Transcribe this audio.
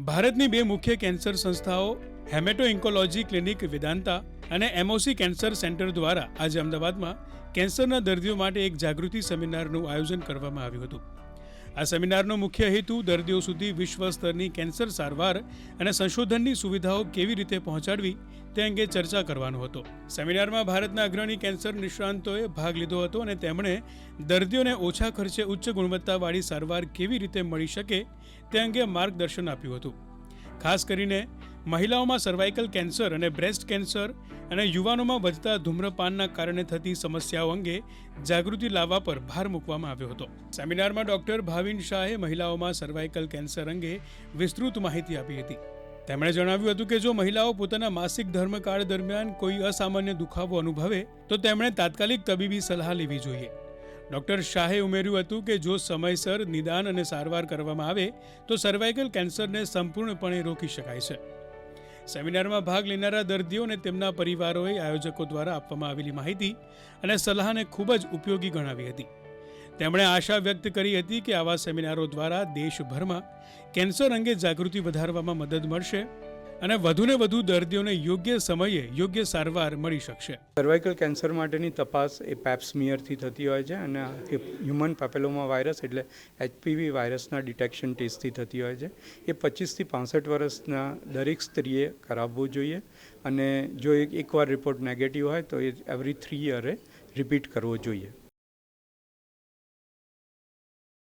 ભારતની બે મુખ્ય કેન્સર સંસ્થાઓ હેમેટો ઇન્કોલોજી ક્લિનિક વેદાંતા અને એમઓસી કેન્સર સેન્ટર દ્વારા આજે અમદાવાદમાં કેન્સરના દર્દીઓ માટે એક જાગૃતિ સેમિનારનું આયોજન કરવામાં આવ્યું હતું. આ સેમિનારનો મુખ્ય હેતુ દર્દીઓ સુધી વિશ્વ સ્તરની કેન્સર સારવાર અને સંશોધનની સુવિધાઓ કેવી રીતે પહોંચાડવી તે અંગે ચર્ચા કરવાનો હતો. સેમિનારમાં ભારતના અગ્રણી કેન્સર નિષ્ણાંતોએ ભાગ લીધો હતો અને તેમણે દર્દીઓને ઓછા ખર્ચે ઉચ્ચ ગુણવત્તાવાળી સારવાર કેવી રીતે મળી શકે તે અંગે માર્ગદર્શન આપ્યું હતું. ખાસ કરીને મહિલાઓમાં સર્વાઇકલ કેન્સર અને બ્રેસ્ટ કેન્સર અને યુવાનોમાં વધતા ધૂમ્રપાનના કારણે થતી સમસ્યાઓ અંગે જાગૃતિ લાવવા પર ભાર મૂકવામાં આવ્યો હતો. સેમિનારમાં ડોક્ટર ભાવિન શાહે મહિલાઓમાં સર્વાઇકલ કેન્સર અંગે વિસ્તૃત માહિતી આપી હતી. તેમણે જણાવ્યું હતું કે જો મહિલાઓ પોતાના માસિક ધર્મકાળ દરમિયાન કોઈ અસામાન્ય દુખાવો અનુભવે, તો તેમણે તાત્કાલિક તબીબી સલાહ લેવી જોઈએ. ડોક્ટર શાહે ઉમેર્યું હતું કે જો સમયસર નિદાન અને સારવાર કરવામાં આવે, તો સર્વાઇકલ કેન્સરને સંપૂર્ણપણે રોકી શકાય છે. સેમિનારમાં ભાગ લેનારા દર્દીઓ અને તેમના પરિવારોએ આયોજકો દ્વારા આપવામાં આવેલી માહિતી અને સલાહને ખૂબ જ ઉપયોગી ગણાવી હતી. તેમણે આશા વ્યક્ત કરી હતી કે આવા સેમિનારો દ્વારા દેશભરમાં કેન્સર અંગે જાગૃતિ વધારવામાં મદદ મળશે અને વધુને વધુ દર્દીઓને યોગ્ય સમયે યોગ્ય સારવાર મળી શકશે. સર્વાઇકલ કેન્સર માટેની તપાસ એ પેપ્સમિયરથી થતી હોય છે અને હ્યુમન પેપેલોમા વાયરસ એટલે એચપીવી વાયરસના ડિટેક્શન ટેસ્ટથી થતી હોય છે. એ પચીસથી પાંસઠ વર્ષના દરેક સ્ત્રીએ કરાવવું જોઈએ અને જો એક એકવાર રિપોર્ટ નેગેટિવ હોય તો એ એવરી થ્રી યરે રિપીટ કરવો જોઈએ.